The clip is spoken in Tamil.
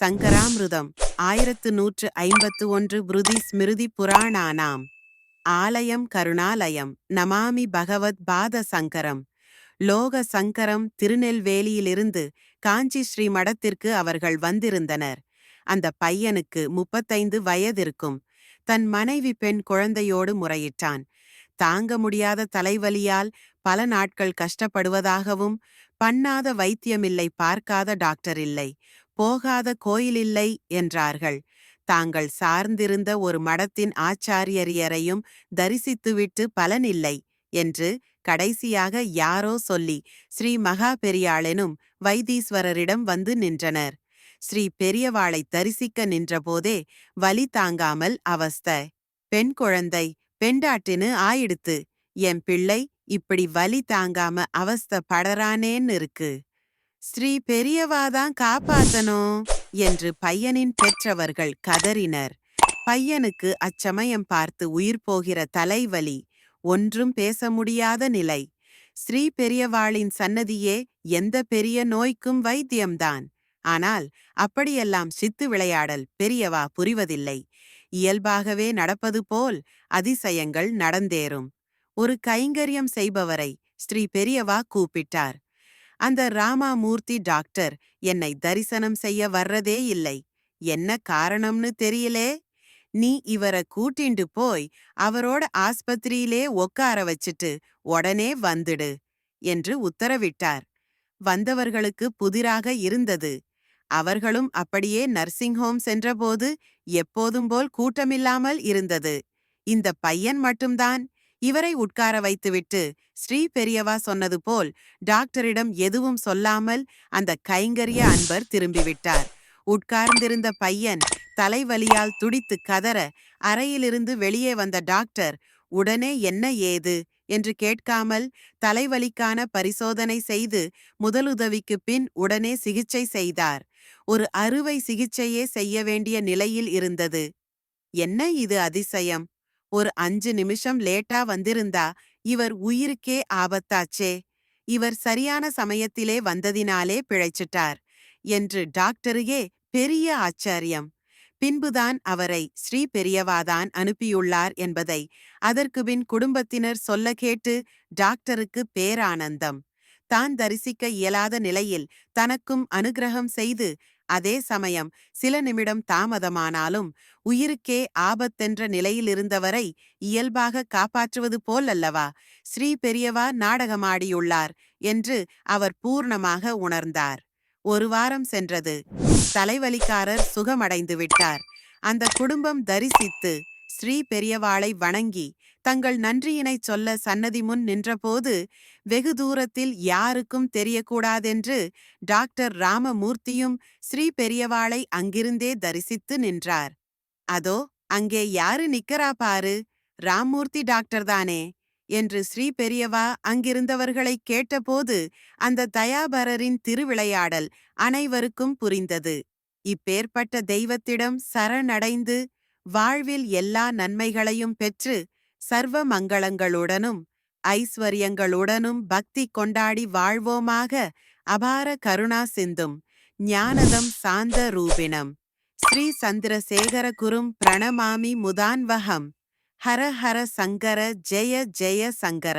சங்கராமிருதம் ஆயிரத்து நூற்று ஐம்பத்து ஒன்று புருதி ஸ்மிருதி புராணானாம். ஆலயம் கருணாலயம் நமாமி பகவத் பாத சங்கரம். லோக சங்கரம் திருநெல்வேலியிலிருந்து காஞ்சி ஸ்ரீ மடத்திற்கு அவர்கள் வந்திருந்தனர். அந்த பையனுக்கு முப்பத்தைந்து வயதிருக்கும். தன் மனைவி பெண் குழந்தையோடு முறையிட்டான். தாங்க முடியாத தலைவலியால் பல நாட்கள் கஷ்டப்படுவதாகவும் பண்ணாத வைத்தியமில்லை பார்க்காத டாக்டர் இல்லை. போகாத கோயிலில்லை என்றார்கள். தாங்கள் சார்ந்திருந்த ஒரு மடத்தின் ஆச்சாரியரியரையும் தரிசித்துவிட்டு பலனில்லை என்று கடைசியாக யாரோ சொல்லி ஸ்ரீ மகா பெரியாளெனும் வைத்தீஸ்வரரிடம் வந்து நின்றனர். ஸ்ரீ பெரியவாளை தரிசிக்க நின்றபோதே வலி தாங்காமல் அவஸ்த பெண் குழந்தை பெண்டாட்டின்னு ஆயிடுத்து என் பிள்ளை இப்படி வலி தாங்காம அவஸ்த படறானேன்னு இருக்கு. ஸ்ரீ பெரியவாதான் காப்பாத்தணும் என்று பையனின் பெற்றவர்கள் கதறினர். பையனுக்கு அச்சமயம் பார்த்து உயிர் போகிற தலைவலி ஒன்றும் பேச முடியாத நிலை. ஸ்ரீ பெரியவாளின் சன்னதியே எந்த பெரிய நோய்க்கும் வைத்தியம்தான். ஆனால் அப்படியெல்லாம் சித்து விளையாடல் பெரியவா புரிவதில்லை. இயல்பாகவே நடப்பது போல் அதிசயங்கள் நடந்தேறும். ஒரு கைங்கரியம் செய்பவரை ஸ்ரீ பெரியவா கூப்பிட்டார். அந்த ராமாமூர்த்தி டாக்டர் என்னை தரிசனம் செய்ய வர்றதே இல்லை. என்ன காரணம்னு தெரியலே? நீ இவர கூட்டிண்டு போய் அவரோட ஆஸ்பத்திரியிலே உட்கார வச்சிட்டு உடனே வந்துடு என்று உத்தரவிட்டார். வந்தவர்களுக்கு புதிராக இருந்தது. அவர்களும் அப்படியே நர்சிங் ஹோம் சென்றபோது எப்போதும் போல் கூட்டமில்லாமல் இருந்தது. இந்த பையன் மட்டும்தான் இவரை உட்கார வைத்துவிட்டு ஸ்ரீ பெரியவா சொன்னது போல் டாக்டரிடம் எதுவும் சொல்லாமல் அந்த கைங்கரிய அன்பர் திரும்பிவிட்டார். உட்கார்ந்திருந்த பையன் தலைவலியால் துடித்து கதற அறையிலிருந்து வெளியே வந்த டாக்டர் உடனே என்ன ஏது? என்று கேட்காமல் தலைவலிக்கான பரிசோதனை செய்து முதலுதவிக்கு பின் உடனே சிகிச்சை செய்தார். ஒரு அறுவை சிகிச்சையே செய்ய வேண்டிய நிலையில் இருந்தது. என்ன இது அதிசயம்? ஒரு அஞ்சு நிமிஷம் லேட்டா வந்திருந்தா இவர் உயிருக்கே ஆபத்தாச்சே. இவர் சரியான சமயத்திலே வந்ததினாலே பிழைச்சிட்டார் என்று டாக்டருகே பெரிய ஆச்சரியம். பின்புதான் அவரை ஸ்ரீ பெரியவாதான் அனுப்பியுள்ளார் என்பதை அதற்கு பின் குடும்பத்தினர் சொல்ல கேட்டு டாக்டருக்கு பேரானந்தம். தான் தரிசிக்க இயலாத நிலையில் தனக்கும் அனுகிரகம் செய்து அதே சமயம் சில நிமிடம் தாமதமானாலும் உயிருக்கே ஆபத்தென்ற நிலையிலிருந்தவரை இயல்பாக காப்பாற்றுவது போல் அல்லவா ஸ்ரீ பெரியவா நாடகமாடியுள்ளார் என்று அவர் பூர்ணமாக உணர்ந்தார். ஒரு வாரம் சென்றது. தலைவலிக்காரர் சுகமடைந்து விட்டார். அந்த குடும்பம் தரிசித்து ஸ்ரீ பெரியவாளை வணங்கி தங்கள் நன்றியினைச் சொல்ல சன்னதி முன் நின்றபோது வெகு தூரத்தில் யாருக்கும் தெரியக்கூடாதென்று டாக்டர் ராமமூர்த்தியும் ஸ்ரீ பெரியவாளை அங்கிருந்தே தரிசித்து நின்றார். அதோ அங்கே யாரு நிக்கறா பாரு? ராமூர்த்தி டாக்டர் தானே? என்று ஸ்ரீ பெரியவா அங்கிருந்தவர்களைக் கேட்டபோது அந்த தயாபரரின் திருவிளையாடல் அனைவருக்கும் புரிந்தது. இப்பேற்பட்ட தெய்வத்திடம் சரணடைந்து வாழ்வில் எல்லா நன்மைகளையும் பெற்று சர்வ மங்களங்களுடனும் ஐஸ்வர்யங்களுடனும் பக்தி கொண்டாடி வாழ்வோமாக அபார கருணா சிந்தும். ஞானதம் சாந்த ரூபிணம். ஸ்ரீ சந்திரசேகர குரும் பிரணமாமி முதான்வகம் ஹர ஹர சங்கர ஜெய ஜெய சங்கர.